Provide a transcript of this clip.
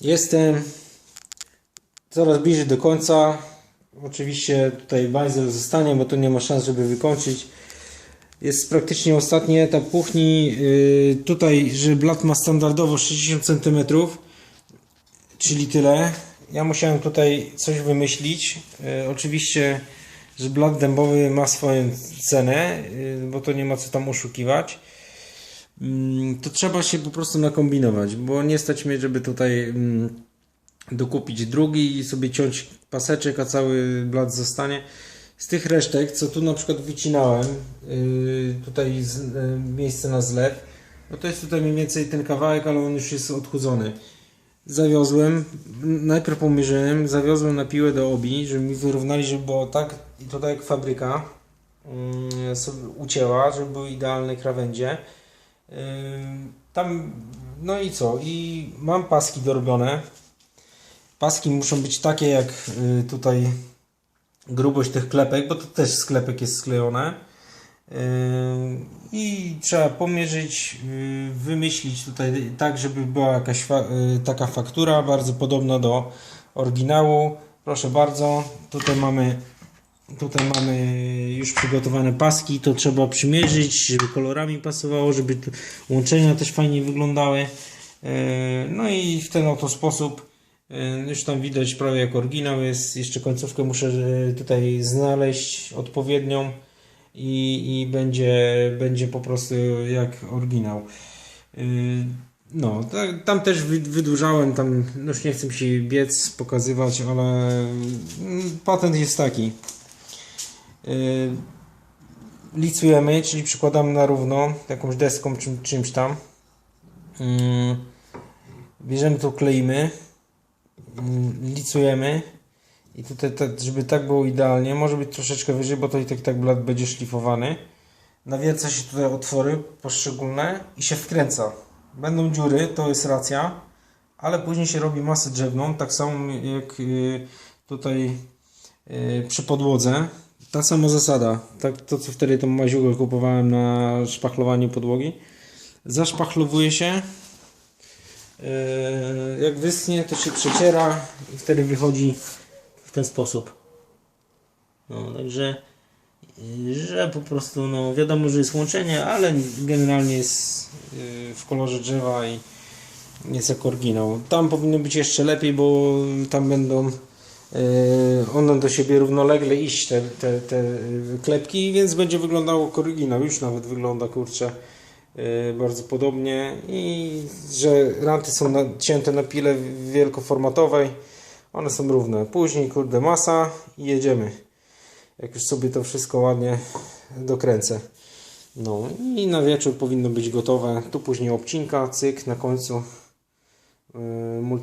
Jestem coraz bliżej do końca. Oczywiście tutaj bajzel zostanie, bo tu nie ma szans, żeby wykończyć. Jest praktycznie ostatni etap kuchni. Yy, tutaj, że blat ma standardowo 60 cm, czyli tyle. Ja musiałem tutaj coś wymyślić. Yy, oczywiście, że blat dębowy ma swoją cenę, yy, bo to nie ma co tam oszukiwać. Mm, to trzeba się po prostu nakombinować, bo nie stać mnie, żeby tutaj mm, dokupić drugi i sobie ciąć paseczek, a cały blat zostanie. Z tych resztek, co tu na przykład wycinałem, yy, tutaj yy, miejsce na zlew, no to jest tutaj mniej więcej ten kawałek, ale on już jest odchudzony. Zawiozłem, najpierw pomierzyłem, zawiozłem na piłę do obi, żeby mi wyrównali, żeby było tak, tutaj jak fabryka yy, sobie ucięła, żeby były idealne krawędzie. Tam, no i co? I mam paski dorobione. Paski muszą być takie jak yy, tutaj grubość tych klepek, bo to też z klepek jest sklejone. I trzeba pomierzyć, yy, wymyślić tutaj tak, żeby była jakaś fa- yy, taka faktura bardzo podobna do oryginału. Proszę bardzo, tutaj mamy Tutaj mamy już przygotowane paski, to trzeba przymierzyć, żeby kolorami pasowało, żeby łączenia też fajnie wyglądały. Yy, No i w ten oto sposób yy, już tam widać prawie jak oryginał jest. Jeszcze końcówkę muszę yy, tutaj znaleźć odpowiednią i, i będzie, będzie po prostu jak oryginał. No, tam też wy- wydłużałem, tam no już nie chcę się biec, pokazywać, ale mm, patent jest taki. Yy, licujemy, czyli przykładamy na równo jakąś deską czym, czymś tam. Yy, bierzemy to, kleimy, yy, licujemy i tutaj, żeby tak było idealnie, może być troszeczkę wyżej, bo to i tak, tak blat będzie szlifowany. Nawierca się tutaj otwory poszczególne i się wkręca. Będą dziury, to jest racja, ale później się robi masę drzewną, tak samo jak tutaj przy podłodze. Ta sama zasada. Tak, to co wtedy tą maziugę kupowałem na szpachlowanie podłogi. Zaszpachlowuje się. Yy, jak wyschnie, to się przeciera i wtedy wychodzi w ten sposób. No, także yy, że po prostu, no wiadomo, że jest łączenie, ale generalnie jest yy, w kolorze drzewa i jest jak oryginał. Tam powinno być jeszcze lepiej, bo tam będą one do siebie równolegle iść, te, te, te klepki, więc będzie wyglądało oryginał. Już nawet wygląda, kurczę, yy, bardzo podobnie i że ranty są nacięte na pile wielkoformatowej, one są równe. Później, kurde, masa i jedziemy. Jak już sobie to wszystko ładnie dokręcę. No i na wieczór powinno być gotowe. Tu później obcinka, cyk, na końcu yy,